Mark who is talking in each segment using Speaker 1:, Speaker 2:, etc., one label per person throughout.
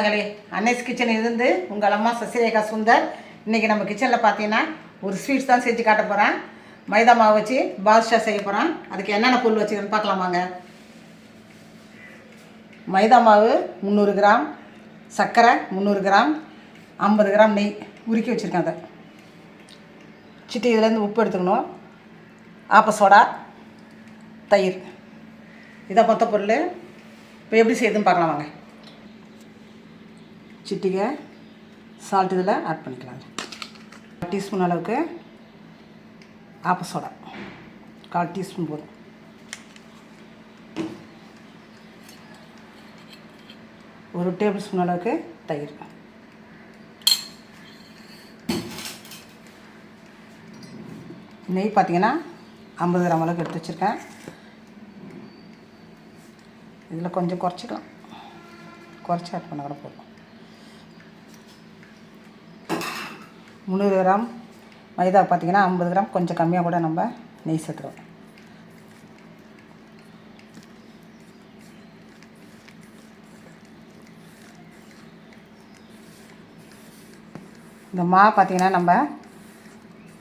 Speaker 1: மகளே அன்னைஸ் கிச்சன் இருந்து உங்கள் அம்மா சசிரேகா சுந்தர் இன்றைக்கி நம்ம கிச்சனில் பார்த்தீங்கன்னா ஒரு ஸ்வீட்ஸ் தான் செஞ்சு காட்ட போகிறேன் மைதா மாவு வச்சு பாதுஷா செய்ய போகிறேன் அதுக்கு என்னென்ன பொருள் வச்சுக்கன்னு பார்க்கலாமாங்க மைதா மாவு முந்நூறு கிராம் சர்க்கரை முந்நூறு கிராம் ஐம்பது கிராம் நெய் உருக்கி வச்சுருக்கேன் அதை. சிட்டி இதுலேருந்து உப்பு எடுத்துக்கணும். ஆப்ப சோடா தயிர். இதை மொத்த பொருள் இப்போ எப்படி செய்யுதுன்னு பார்க்கலாம் வாங்க. சிட்டிகை சால்ட் இதில் ஆட் பண்ணிக்கலாங்க. டீஸ்பூன் அளவுக்கு ஆப்ப சோடா கால் டீஸ்பூன் போதும். ஒரு டேபிள் ஸ்பூன் அளவுக்கு தயிர். நெய் பார்த்தீங்கன்னா ஐம்பது கிராம் அளவுக்கு எடுத்து வச்சுருக்கேன். இதில் கொஞ்சம் குறைச்சிக்கலாம். குறைச்சி ஆட் பண்ண கூட போதும். முந்நூறு கிராம் மைதா பார்த்தீங்கன்னா ஐம்பது கிராம் கொஞ்சம் கம்மியாக கூட நம்ம நெய் சேர்த்துருவோம் இந்த மா பார்த்தீங்கன்னா நம்ம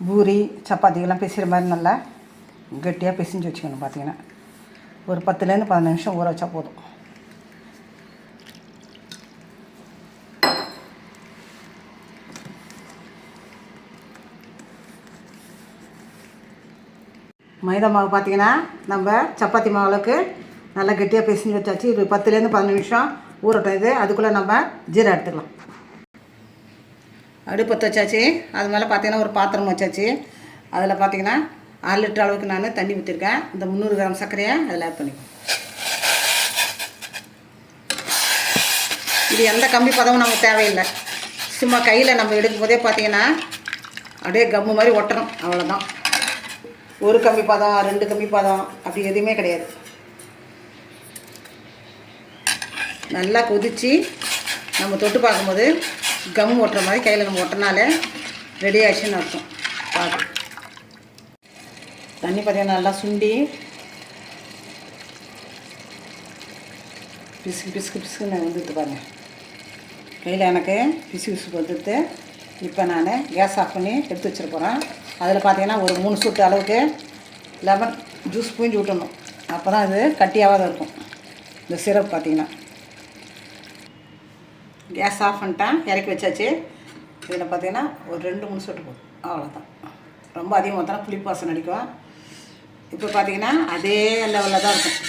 Speaker 1: பூரி சப்பாத்திக்கெல்லாம் பிசுகிற மாதிரி நல்லா கெட்டியாக பிசிஞ்சு வச்சுக்கணும் பார்த்தீங்கன்னா. ஒரு பத்துலேருந்து பதினஞ்சு நிமிஷம் ஊற வச்சா போதும். மைதா மாவு பார்த்தீங்கன்னா நம்ம சப்பாத்தி மாவு அளவுக்கு நல்லா கெட்டியாக பிசைஞ்சு வச்சாச்சு. இது பத்துலேருந்து பதினஞ்சு நிமிஷம் ஊறட்டும் இது. அதுக்குள்ளே நம்ம ஜீரா எடுத்துக்கலாம். அடுப்பத்து வச்சாச்சு. அது மேலே பார்த்தீங்கன்னா ஒரு பாத்திரம் வச்சாச்சு. அதில் பார்த்திங்கன்னா ஆறு லிட்டர் அளவுக்கு நான் தண்ணி ஊற்றிருக்கேன் இந்த முந்நூறு கிராம் சர்க்கரையை அதில் ஆட் பண்ணிக்குவோம் இது எந்த கம்பி பதமும் நமக்கு தேவையில்லை. சும்மா கையில் நம்ம எடுக்கும் போதே பார்த்தீங்கன்னா அப்படியே கம்மு மாதிரி ஒட்டணும். அவ்வளோதான் ஒரு கம்மி பதம் ரெண்டு கம்மி பதம் அப்படி எதுவுமே கிடையாது. நல்லா கொதித்து நம்ம தொட்டு பார்க்கும்போது கம் ஒட்டுற மாதிரி கையில் நம்ம ஒட்டினாலே ரெடி ஆயிடுச்சுன்னு அர்த்தம். பார்த்து தண்ணி பார்த்தீங்கன்னா நல்லா சுண்டி பிசுக்கு பிசுக்கு பிசுக்குன்னு வந்துட்டு பாருங்க. கையில் எனக்கு பிசு பிசுக்கு வந்துட்டு இப்போ நான் கேஸ் ஆஃப் பண்ணி எடுத்து வச்சுருக்கிறேன் அதில் பார்த்தீங்கன்னா ஒரு மூணு சூட்டு அளவுக்கு லெமன் ஜூஸ் பூஞ்சி விட்டணும் அப்போ தான் இது கட்டியாகாத இருக்கும். இந்த சிரப் பார்த்தீங்கன்னா. கேஸ் ஆஃப் பண்ணிட்டேன். இறக்கி வச்சாச்சு. இதில் பார்த்தீங்கன்னா ஒரு ரெண்டு மூணு சொட்டு போதும். அவ்வளோதான் ரொம்ப அதிகமாக தான் புளிப்பாசம் அடிக்கும். இப்போ பார்த்தீங்கன்னா அதே லெவலில் தான் இருக்கும்.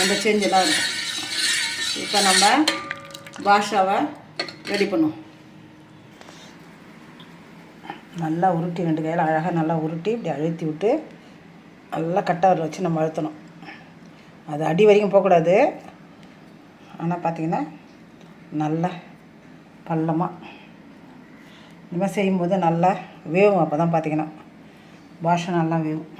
Speaker 1: ரொம்ப சேஞ்சு தான் இருக்கும். இப்போ நம்ம பாஷாவை ரெடி பண்ணுவோம். நல்லா உருட்டி ரெண்டு கையில் அழகாக நல்லா உருட்டி இப்படி அழுத்தி விட்டு நல்லா கட்டவரில் வச்சு நம்ம அழுத்தணும். அது அடி வரைக்கும் போகக்கூடாது. ஆனால் பார்த்திங்கன்னா நல்லா பள்ளமாக இந்த மாதிரி செய்யும்போது நல்லா வேவும் அப்போ தான் பார்த்திங்கன்னா பாஷை நல்லா வேவும்.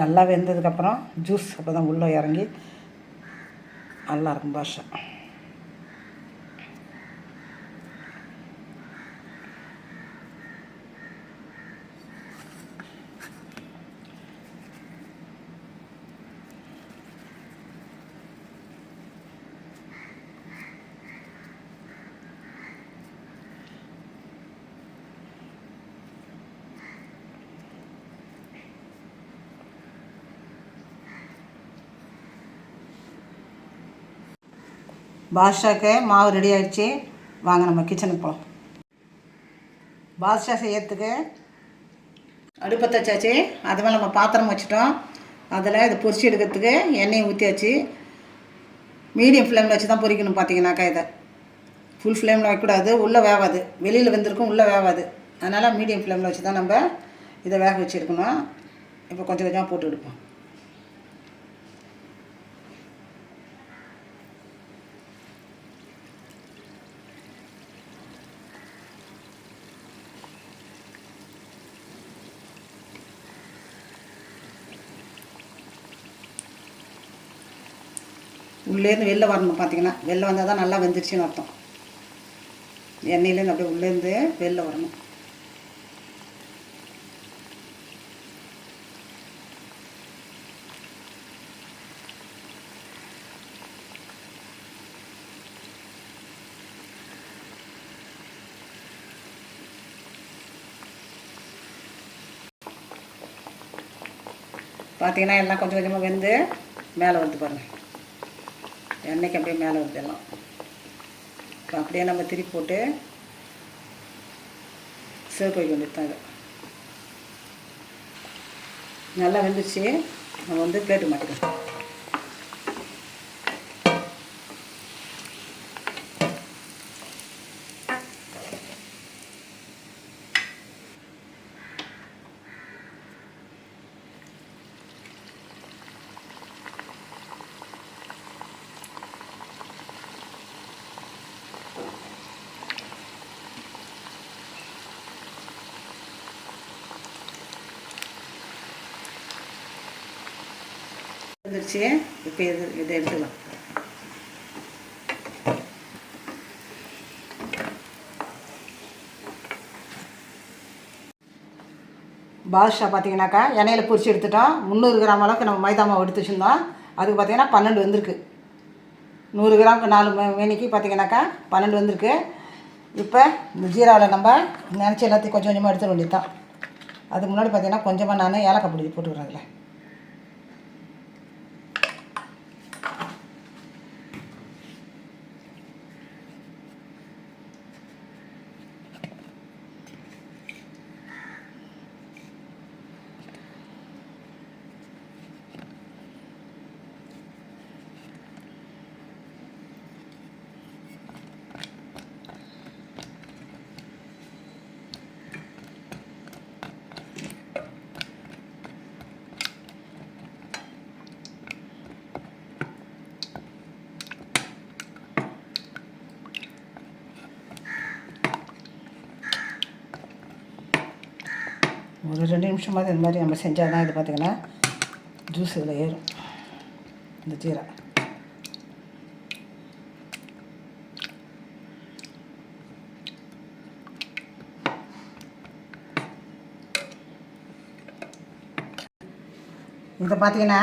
Speaker 1: நல்லா வெந்ததுக்கப்புறம் ஜூஸ் அப்போ தான் உள்ளே இறங்கி நல்லாயிருக்கும் பாஷை. பாதுஷாக்கு மாவு ரெடி ஆகிடுச்சு வாங்க நம்ம கிச்சனுக்கு போகலாம் பாதுஷா செய்யறதுக்கு அடுப்பை தச்சாச்சு அது மேலே நம்ம பாத்திரம் வச்சுட்டோம். அதில் இது பொரிச்சு எடுக்கிறதுக்கு எண்ணெயை ஊற்றியாச்சு மீடியம் ஃப்ளேமில் வச்சு தான் பொரிக்கணும் பார்த்தீங்கன்னாக்கா இதை. ஃபுல் ஃப்ளேமில் வைக்கக்கூடாது. உள்ளே வேகாது வெளியில் வந்திருக்கும் உள்ளே வேகாது அதனால் மீடியம் ஃப்ளேமில் வச்சு தான் நம்ம இதை வேக வச்சு எடுக்கணும் இப்போ கொஞ்சம் கொஞ்சமாக போட்டு எடுப்போம். உள்ளேருந்து வெளில வரணும் பார்த்தீங்கன்னா வெளில வந்தால் தான் நல்லா வெந்துருச்சுன்னு அர்த்தம். எண்ணெயிலேருந்து அப்படியே உள்ளேருந்து வெளில வரணும். பார்த்தீங்கன்னா எல்லாம் கொஞ்சம் கொஞ்சமாக வெந்து மேலே வந்து பாருங்கள் எண்ணெய்க்கு அப்படியே மேலே ஊற்றிடலாம் இப்போ அப்படியே நம்ம திருப்பி போட்டு சேர்க்க வைக்க வேண்டியது தான் நல்லா வெந்துச்சு நம்ம வந்து பிளேட்டு மாட்டிக்கலாம் வந்துருச்சு. இப்போ இது இதை எடுத்துக்கலாம். பாதுஷா பார்த்தீங்கன்னாக்கா எண்ணெயில் பொரிச்சு எடுத்துட்டோம் முந்நூறு கிராம் அளவுக்கு நம்ம மைதா மாவு எடுத்து வச்சுருந்தோம் அதுக்கு பார்த்தீங்கன்னா பன்னெண்டு வந்திருக்கு. நூறு கிராமுக்கு நாலு ம- மேனிக்கு பார்த்தீங்கன்னாக்கா பன்னெண்டு வந்திருக்கு. இப்போ இந்த ஜீராவில் நம்ம நினச்சி எல்லாத்தையும் கொஞ்சம் கொஞ்சமாக எடுத்துட வேண்டியது தான் அதுக்கு முன்னாடி பார்த்தீங்கன்னா கொஞ்சமாக நான் ஏலக்காய் பொடி போட்டுக்கிறேன் அதில். ஒரு ரெண்டு நிமிஷமாவது இந்த மாதிரி நம்ம செஞ்சால் தான் இது பார்த்திங்கன்னா ஜூஸ் இதில் ஏறும். இந்த ஜீரா. இதை பார்த்தீங்கன்னா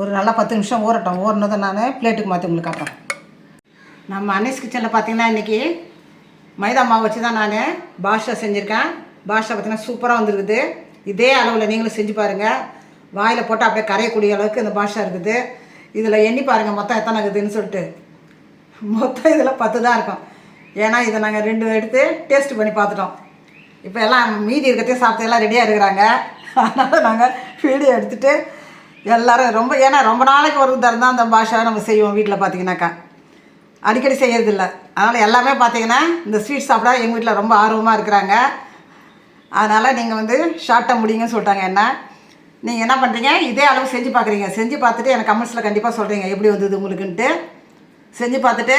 Speaker 1: ஒரு நல்லா பத்து நிமிஷம் ஊறட்டும். ஊறினதை நான் பிளேட்டுக்கு மாற்றி உங்களுக்கு காட்டுறேன். நம்ம அன்னீஸ் கிச்சனில் பார்த்தீங்கன்னா இன்றைக்கி மைதா மாவு வச்சு தான் நான் பாஷா செஞ்சுருக்கேன். பாஷா பார்த்தீங்கன்னா சூப்பராக வந்திருக்குது. இதே அளவில் நீங்களும் செஞ்சு பாருங்கள் வாயில் போட்டு அப்படியே கரையக்கூடிய அளவுக்கு இந்த பாஷா இருக்குது. இதில் எண்ணி பாருங்கள் மொத்தம் எத்தனை இருக்குதுன்னு சொல்லிட்டு. மொத்தம் இதில் பத்து தான் இருக்கும். ஏன்னா இதை நாங்கள் ரெண்டு எடுத்து டேஸ்ட் பண்ணி பார்த்துட்டோம். இப்போ எல்லாம் மீதி இருக்கிறதையும் சாப்பிட்டு எல்லாம் ரெடியாக இருக்கிறாங்க. அதனால் நாங்கள் வீடியோ எடுத்துகிட்டு எல்லோரும் ரொம்ப ஏன்னா ரொம்ப நாளைக்கு ஒரு தரம் தான் அந்த பாஷாவை நம்ம செய்வோம் வீட்டில் பார்த்தீங்கன்னாக்கா. அடிக்கடி செய்யறதில்ல. அதனால் எல்லாமே பார்த்தீங்கன்னா இந்த ஸ்வீட் சாப்பிட எங்கள் வீட்டில் ரொம்ப ஆர்வமாக இருக்கிறாங்க. அதனால் நீங்கள் வந்து ஷார்ட்டாக முடியுங்கன்னு சொல்லிட்டாங்க. என்ன? நீங்கள் என்ன பண்ணுறீங்க இதே அளவு செஞ்சு பார்க்குறீங்க செஞ்சு பார்த்துட்டு எனக்கு கமெண்ட்ஸில் கண்டிப்பாக சொல்கிறீங்க எப்படி வந்தது உங்களுக்குன்ட்டு. செஞ்சு பார்த்துட்டு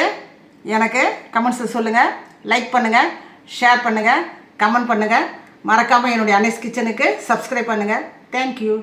Speaker 1: எனக்கு கமெண்ட்ஸில் சொல்லுங்கள் லைக் பண்ணுங்கள் ஷேர் பண்ணுங்கள் கமெண்ட் பண்ணுங்கள் மறக்காமல் என்னுடைய அனேஸ் கிச்சனுக்கு சப்ஸ்கிரைப் பண்ணுங்கள் தேங்க்யூ